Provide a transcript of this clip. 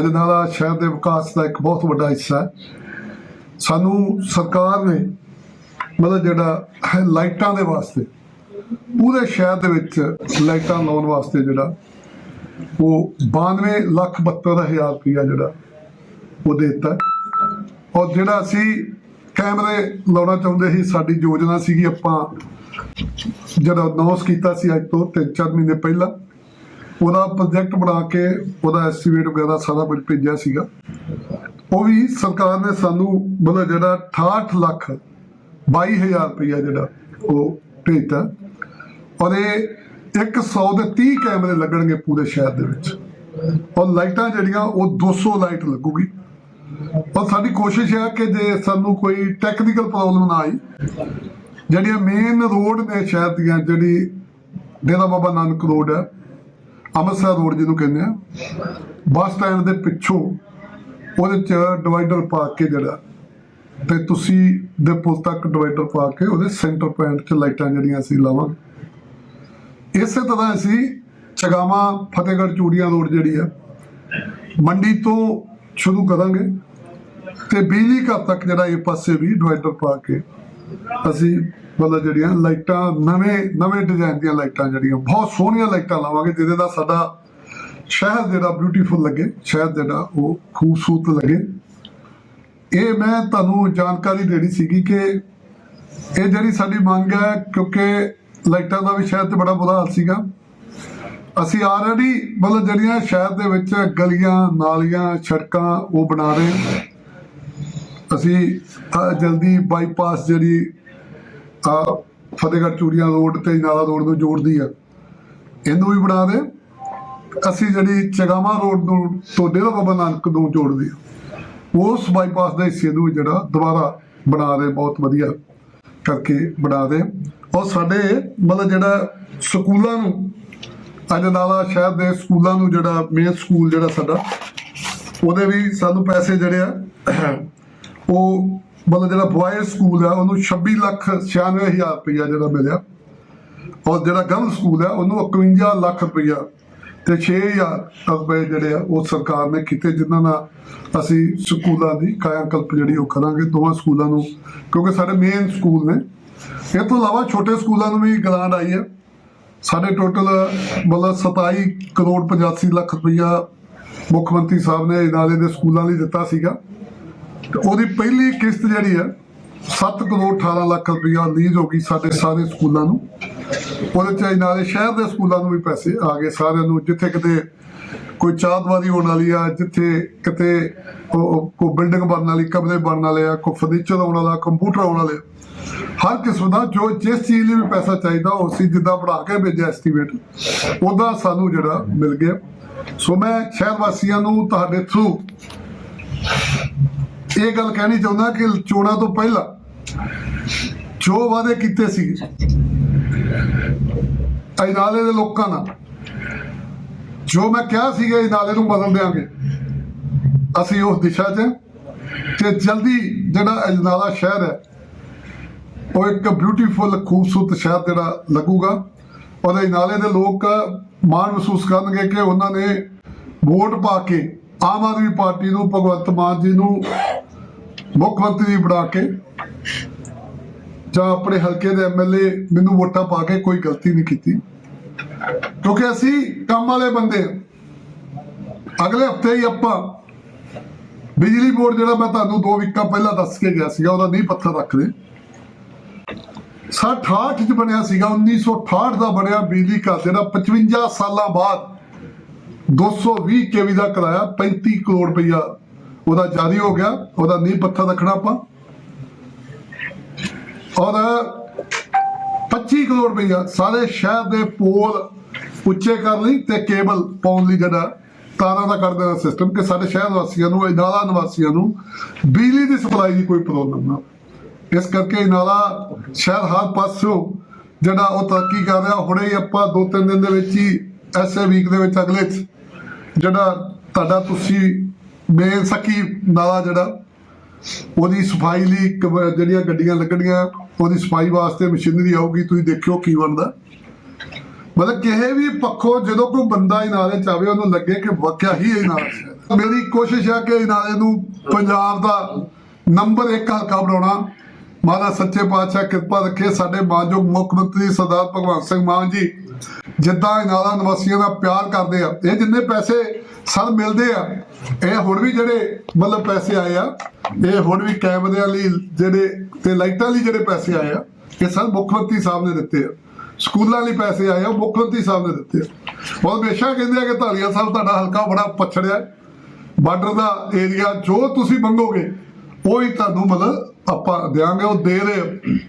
ਅਜਨਾਲਾ ਸ਼ਹਿਰ ਦੇ ਵਿਕਾਸ ਦਾ ਇੱਕ ਬਹੁਤ ਵੱਡਾ ਹਿੱਸਾ ਹੈ। ਸਾਨੂੰ ਸਰਕਾਰ ਨੇ ਮਤਲਬ ਜਿਹੜਾ ਲਾਈਟਾਂ ਦੇ ਵਾਸਤੇ, ਪੂਰੇ ਸ਼ਹਿਰ ਦੇ ਵਿੱਚ ਲਾਈਟਾਂ ਲਾਉਣ ਵਾਸਤੇ ਜਿਹੜਾ, ਉਹ 92 ਲੱਖ 72 ਹਜ਼ਾਰ ਰੁਪਇਆ ਜਿਹੜਾ ਉਹ ਦੇ ਦਿੱਤਾ। ਔਰ ਜਿਹੜਾ ਅਸੀਂ ਕੈਮਰੇ ਲਾਉਣਾ ਚਾਹੁੰਦੇ ਸੀ, ਸਾਡੀ ਯੋਜਨਾ ਸੀਗੀ ਆਪਾਂ ਜਿਹੜਾ ਅਨਾਉਂਸ ਕੀਤਾ ਸੀ ਅੱਜ ਤੋਂ 3-4 ਮਹੀਨੇ ਪਹਿਲਾਂ। ਉਹਦਾ ਪ੍ਰੋਜੈਕਟ ਬਣਾ ਕੇ ਉਹਦਾ ਐਸਟੀਮੇਟ ਵਗੈਰਾ ਸਾਰਾ ਕੁਝ ਭੇਜਿਆ ਸੀਗਾ। ਉਹ ਵੀ ਸਰਕਾਰ ਨੇ ਸਾਨੂੰ ਮਤਲਬ ਜਿਹੜਾ 68 ਲੱਖ 22000 ਰੁਪਇਆ ਜਿਹੜਾ ਉਹ ਭੇਜਤਾ। ਔਰ ਇਹ 100 ਦੇ 30 ਕੈਮਰੇ ਲੱਗਣਗੇ ਪੂਰੇ ਸ਼ਹਿਰ ਦੇ ਵਿੱਚ। ਔਰ ਲਾਈਟਾਂ ਜਿਹੜੀਆਂ, ਉਹ 200 ਲਾਈਟ ਲੱਗੂਗੀ। ਔਰ ਸਾਡੀ ਕੋਸ਼ਿਸ਼ ਹੈ ਕਿ ਜੇ ਸਾਨੂੰ ਕੋਈ ਟੈਕਨੀਕਲ ਪ੍ਰੋਬਲਮ ਨਾ ਆਈ, ਜਿਹੜੀਆਂ ਮੇਨ ਰੋਡ ਨੇ ਸ਼ਹਿਰ ਦੀਆਂ, ਜਿਹੜੀ ਡੇਰਾ ਬਾਬਾ ਨਾਨਕ ਰੋਡ ਹੈ ਅੰਮ੍ਰਿਤਸਰ ਰੋਡ ਜਿਹਨੂੰ ਕਹਿੰਦੇ ਆ, ਬੱਸ ਸਟੈਂਡ ਦੇ ਪਿੱਛੋਂ ਉਹਦੇ ਚ ਡਿਵਾਈਡਰ ਪਾ ਕੇ ਜਿਹੜਾ, ਤੇ ਤੁਸੀਂ ਦੇ ਪੁਲ ਤੱਕ ਡਿਵਾਈਡਰ ਪਾ ਕੇ ਉਹਦੇ ਸੈਂਟਰ ਪੁਆਇੰਟ 'ਚ ਲਾਈਟਾਂ ਜਿਹੜੀਆਂ ਅਸੀਂ ਲਾਵਾਂਗੇ। ਇਸੇ ਤਰ੍ਹਾਂ ਅਸੀਂ ਚਗਾਵਾ ਫਤਿਹਗੜ੍ਹ ਚੂੜੀਆਂ ਰੋਡ ਜਿਹੜੀ ਆ, ਮੰਡੀ ਤੋਂ ਸ਼ੁਰੂ ਕਰਾਂਗੇ ਤੇ ਬਿਜਲੀ ਘਰ ਤੱਕ ਜਿਹੜਾ ਇਹ ਪਾਸੇ ਵੀ ਡਿਵਾਈਡਰ ਪਾ ਕੇ ਅਸੀਂ ਮਤਲਬ ਜਿਹੜੀਆਂ ਲਾਈਟਾਂ, ਨਵੇਂ ਨਵੇਂ ਡਿਜ਼ਾਈਨ ਦੀਆਂ ਲਾਈਟਾਂ ਜਿਹੜੀਆਂ, ਬਹੁਤ ਸੋਹਣੀਆਂ ਲਾਈਟਾਂ ਲਾਵਾਂਗੇ, ਜਿਹਦੇ ਦਾ ਸਾਡਾ ਸ਼ਹਿਰ ਜਿਹੜਾ ਬਿਊਟੀਫੁਲ ਲੱਗੇ, ਸ਼ਹਿਰ ਜਿਹੜਾ ਉਹ ਖੂਬਸੂਰਤ ਲੱਗੇ ਇਹ ਮੈਂ ਤੁਹਾਨੂੰ ਜਾਣਕਾਰੀ ਦੇਣੀ ਸੀਗੀ ਕਿ ਇਹ ਜਿਹੜੀ ਸਾਡੀ ਮੰਗ ਹੈ, ਕਿਉਂਕਿ ਲਾਈਟਾਂ ਦਾ ਵੀ ਸ਼ਹਿਰ ਤੇ ਬੜਾ ਬੁਰਾ ਹਾਲ ਸੀਗਾ ਅਸੀਂ ਆਲਰੇਡੀ ਮਤਲਬ ਜਿਹੜੀਆਂ ਸ਼ਹਿਰ ਦੇ ਵਿੱਚ ਗਲੀਆਂ, ਨਾਲੀਆਂ, ਸੜਕਾਂ ਉਹ ਬਣਾ ਰਹੇ ਹਾਂ। ਅਸੀਂ ਜਲਦੀ ਬਾਈਪਾਸ ਜਿਹੜੀ ਆ ਫਤਿਹਗੜ੍ਹ ਚੂੜੀਆਂ ਰੋਡ ਤੇ ਨਾਲਾ ਰੋਡ ਨੂੰ ਜੋੜਦੀ ਆ, ਇਹਨੂੰ ਵੀ ਬਣਾ ਦੇ। ਅਸੀਂ ਜਿਹੜੀ ਚਗਾਵਾ ਰੋਡ ਨੂੰ ਤੋਂ ਡੇਰਾ ਬਾਬਾ ਨਾਨਕ ਨੂੰ ਜੋੜਦੀ ਆ, ਉਸ ਬਾਈਪਾਸ ਦੇ ਹਿੱਸੇ ਨੂੰ ਜਿਹੜਾ ਦੁਬਾਰਾ ਬਣਾ ਦੇ, ਬਹੁਤ ਵਧੀਆ ਕਰਕੇ ਬਣਾ ਦੇ। ਔਰ ਸਾਡੇ ਮਤਲਬ ਜਿਹੜਾ ਸਕੂਲਾਂ ਨੂੰ ਅਜਨਾਲਾ ਸ਼ਹਿਰ ਦੇ ਸਕੂਲਾਂ ਨੂੰ ਜਿਹੜਾ ਮੇਨ ਸਕੂਲ ਜਿਹੜਾ ਸਾਡਾ, ਉਹਦੇ ਵੀ ਸਾਨੂੰ ਪੈਸੇ ਜਿਹੜੇ ਆ ਉਹ ਮਤਲਬ ਜਿਹੜਾ ਬॉयਜ਼ ਸਕੂਲ ਆ, ਉਹਨੂੰ 26 ਲੱਖ 96000 ਰੁਪਇਆ ਜਿਹੜਾ ਮਿਲਿਆ। ਔਰ ਜਿਹੜਾ ਗਰਲ ਸਕੂਲ ਆ, ਉਹਨੂੰ 51 ਲੱਖ ਰੁਪਇਆ ਤੇ 6000 ਰੁਪਏ ਜਿਹੜੇ ਆ, ਉਹ ਸਰਕਾਰ ਨੇ ਕੀਤੇ, ਜਿਨ੍ਹਾਂ ਨਾਲ ਅਸੀਂ ਸਕੂਲਾਂ ਦੀ ਕਾਇਆ ਕਲਪ ਜਿਹੜੀ ਉਹ ਕਰਾਂਗੇ ਦੋਵਾਂ ਸਕੂਲਾਂ ਨੂੰ, ਕਿਉਂਕਿ ਸਾਡੇ ਮੇਨ ਸਕੂਲ ਨੇ। ਇਹ ਤੋਂ ਇਲਾਵਾ ਛੋਟੇ ਸਕੂਲਾਂ ਨੂੰ ਵੀ ਗ੍ਰਾਂਟ ਆਈ ਹੈ। ਸਾਡੇ ਟੋਟਲ ਮਤਲਬ 27 ਕਰੋੜ 85 ਲੱਖ ਰੁਪਇਆ ਮੁੱਖ ਮੰਤਰੀ ਸਾਹਿਬ ਨੇ ਨਾਲੇ ਦੇ ਸਕੂਲਾਂ ਲਈ ਦਿੱਤਾ ਸੀਗਾ। ਉਹਦੀ ਪਹਿਲੀ ਕਿਸ਼ਤ ਜਿਹੜੀ ਆ 7 ਕਰੋੜ 18 ਲੱਖ ਰੁਪਇਆ ਲੀਜ ਹੋ ਗਈ ਸਾਡੇ ਸਾਰੇ ਸਕੂਲਾਂ ਨੂੰ, ਉਹਦੇ ਚ ਨਾਲੇ ਸ਼ਹਿਰ ਦੇ ਸਕੂਲਾਂ ਨੂੰ ਵੀ ਪੈਸੇ ਆ ਗਏ ਸਾਰਿਆਂ ਨੂੰ, ਜਿੱਥੇ ਕਿਤੇ ਕੋਈ ਚਾਹਤਵਾਦੀ ਹੋਣ ਵਾਲੀ ਆ, ਜਿੱਥੇ ਕਿਤੇ ਕੋਈ ਬਿਲਡਿੰਗ ਬਣਨ ਵਾਲੀ, ਕਮਰੇ ਬਣਨ ਵਾਲੇ ਆ, ਕੋਈ ਫਰਨੀਚਰ ਆਉਣ ਵਾਲਾ ਕੰਪਿਊਟਰ ਆਉਣ ਵਾਲੇ ਹਰ ਕਿਸਮ ਦਾ ਜੋ ਜਿਸ ਚੀਜ਼ ਲਈ ਵੀ ਪੈਸਾ ਚਾਹੀਦਾ, ਉਹ ਅਸੀਂ ਜਿੱਦਾਂ ਬਣਾ ਕੇ ਭੇਜਿਆ ਐਸਟੀਮੇਟ ਉਹਦਾ ਸਾਨੂੰ ਜਿਹੜਾ ਮਿਲ ਗਿਆ। ਸੋ ਮੈਂ ਸ਼ਹਿਰ ਵਾਸੀਆਂ ਨੂੰ ਤੁਹਾਡੇ ਥਰੂ ਇਹ ਗੱਲ ਕਹਿਣੀ ਚਾਹੁੰਦਾ ਕਿ ਚੋਣਾਂ ਤੋਂ ਪਹਿਲਾਂ ਜੋ ਵਾਅਦੇ ਕੀਤੇ ਸੀ ਅਜਨਾਲੇ ਦੇ ਲੋਕਾਂ ਨਾਲ, ਜੋ ਮੈਂ ਕਿਹਾ ਸੀਗਾ ਅਜਨਾਲੇ ਨੂੰ ਬਦਲ ਦੇਾਂਗੇ ਅਸੀਂ ਉਸ ਦਿਸ਼ਾ 'ਚ ਤੇ ਜਲਦੀ ਜਿਹੜਾ ਅਜਨਾਲਾ ਸ਼ਹਿਰ ਹੈ, ਉਹ ਇੱਕ ਬਿਊਟੀਫੁਲ ਖੂਬਸੂਰਤ ਸ਼ਹਿਰ ਜਿਹੜਾ ਲੱਗੂਗਾ। ਔਰ ਅਜਨਾਲੇ ਦੇ ਲੋਕ ਮਾਣ ਮਹਿਸੂਸ ਕਰਨਗੇ ਕਿ ਉਹਨਾਂ ਨੇ ਵੋਟ ਪਾ ਕੇ ਆਮ ਆਦਮੀ ਪਾਰਟੀ ਨੂੰ, ਭਗਵੰਤ ਮਾਨ ਜੀ ਨੂੰ ਮੁੱਖ ਮੰਤਰੀ ਬਣਾ ਕੇ ਜਾਂ ਆਪਣੇ ਹਲਕੇ ਦੇ ਐਮਐਲਏ ਮੈਨੂੰ ਵੋਟਾਂ ਪਾ ਕੇ ਕੋਈ ਗਲਤੀ ਨਹੀਂ ਕੀਤੀ। ਕਿਉਂਕਿ ਅਸੀਂ ਕੰਮ ਵਾਲੇ ਬੰਦੇ ਅਗਲੇ ਹਫ਼ਤੇ ਹੀ ਆਪਾਂ ਬਿਜਲੀ ਬੋਰਡ ਜਿਹੜਾ ਮੈਂ ਤੁਹਾਨੂੰ ਦੋ ਵੀਕਾਂ ਪਹਿਲਾਂ ਦੱਸ ਕੇ ਗਿਆ ਸੀਗਾ, ਉਹਦਾ ਨਹੀਂ ਪੱਥਰ ਰੱਖਦੇ 68 ਚ ਬਣਿਆ ਸੀਗਾ 1968 ਦਾ ਬਣਿਆ ਬਿਜਲੀ ਘਰ, ਜਿਹੜਾ 55 ਸਾਲਾਂ ਬਾਅਦ 220 ਕੇਵੀ ਦਾ ਕਰਾਇਆ 35 ਕਰੋੜ ਰੁਪਇਆ ਉਹਦਾ ਜਾਰੀ ਹੋ ਗਿਆ, ਉਹਦਾ ਨੀਂਹ ਪੱਥਰ ਰੱਖਣਾ ਆਪਾਂ। ਔਰ 25 ਕਰੋੜ ਰੁਪਈਆ ਸਾਰੇ ਸ਼ਹਿਰ ਦੇ ਪੋਲ ਉੱਚੇ ਕਰ ਲਈ ਤੇ ਕੇਬਲ ਪਾਉਣ ਲਈ ਜਿਹੜਾ ਤਾਰਾਂ ਦਾ ਕਰ ਦੇਣਾ ਸਿਸਟਮ ਕਿ ਸਾਡੇ ਸ਼ਹਿਰ ਵਾਸੀਆਂ ਨੂੰ ਇਨਾਲਾ ਨਿਵਾਸੀਆਂ ਨੂੰ ਬਿਜਲੀ ਦੀ ਸਪਲਾਈ ਦੀ ਕੋਈ ਪ੍ਰੋਬਲਮ ਨਾ ਇਸ ਕਰਕੇ ਇਨਾਲਾ ਸ਼ਹਿਰ ਹਰ ਪਾਸੋਂ ਜਿਹੜਾ ਉਹ ਤਰੱਕੀ ਕਰ ਰਿਹਾ। ਹੁਣੇ ਹੀ ਆਪਾਂ ਦੋ ਤਿੰਨ ਦਿਨ ਦੇ ਵਿੱਚ ਹੀ ਐਸੇ ਵੀਕ ਦੇ ਵਿੱਚ ਅਗਲੇ 'ਚ ਜਿਹੜਾ ਤੁਹਾਡਾ ਤੁਸੀਂ ਮੇਨ ਨਾਲਾ ਜਿਹੜਾ, ਉਹਦੀ ਸਫ਼ਾਈ ਲਈ ਜਿਹੜੀਆਂ ਗੱਡੀਆਂ ਲੱਗਣੀਆਂ, ਉਹਦੀ ਸਫ਼ਾਈ ਵਾਸਤੇ ਮਸ਼ੀਨਰੀ ਆਊਗੀ, ਤੁਸੀਂ ਦੇਖਿਓ ਕੀ ਬਣਦਾ। ਮਤਲਬ ਕਿਸੇ ਵੀ ਪੱਖੋਂ ਜਦੋਂ ਕੋਈ ਬੰਦਾ ਇਹ ਨਾਲੇ ਚਾਵੇ ਉਹਨੂੰ ਲੱਗੇ ਕਿ ਵਾਕਿਆ ਹੀ ਇਹ ਨਾਲ ਮੇਰੀ ਕੋਸ਼ਿਸ਼ ਹੈ ਕਿ ਨਾਲੇ ਨੂੰ ਪੰਜਾਬ ਦਾ ਨੰਬਰ 1 ਹਲਕਾ ਬਣਾਉਣਾ। ਮਹਾਰਾਜ ਸੱਚੇ ਪਾਤਸ਼ਾਹ ਕਿਰਪਾ ਰੱਖੇ, ਸਾਡੇ ਮਾਨਯੋਗ ਮੁੱਖ ਮੰਤਰੀ ਸਰਦਾਰ ਭਗਵੰਤ ਸਿੰਘ ਮਾਨ ਜੀ, ਜਿੱਦਾਂ ਇਨਾਲਾ ਨਿਵਾਸੀਆਂ ਦਾ ਪਿਆਰ ਕਰਦੇ ਆ, ਇਹ ਜਿੰਨੇ ਪੈਸੇ ਸਰ ਮਿਲਦੇ ਆ। ਇਹ ਹੁਣ ਵੀ ਜਿਹੜੇ ਮਤਲਬ ਪੈਸੇ ਆਏ ਆ, ਇਹ ਹੁਣ ਵੀ ਕੈਮਰਿਆਂ ਲਈ ਜਿਹੜੇ ਤੇ ਲਾਈਟਾਂ ਲਈ ਜਿਹੜੇ ਪੈਸੇ ਆਏ ਆ, ਇਹ ਸਰ ਮੁੱਖ ਮੰਤਰੀ ਸਾਹਿਬ ਨੇ ਦਿੱਤੇ ਆ। ਸਕੂਲਾਂ ਲਈ ਪੈਸੇ ਆਏ ਆ ਮੁੱਖ ਮੰਤਰੀ ਸਾਹਿਬ ਨੇ ਦਿੱਤੇ ਆ। ਉਹ ਹਮੇਸ਼ਾ ਕਹਿੰਦੇ ਆ ਕਿ ਧਾਲੀਆ ਸਾਹਿਬ ਤੁਹਾਡਾ ਹਲਕਾ ਬੜਾ ਪਛੜਿਆ ਬਾਰਡਰ ਦਾ ਏਰੀਆ ਜੋ ਤੁਸੀਂ ਮੰਗੋਗੇ, ਉਹ ਹੀ ਤੁਹਾਨੂੰ ਮਤਲਬ ਆਪਾਂ ਦਿਆਂਗੇ, ਉਹ ਦੇ ਰਹੇ ਆ।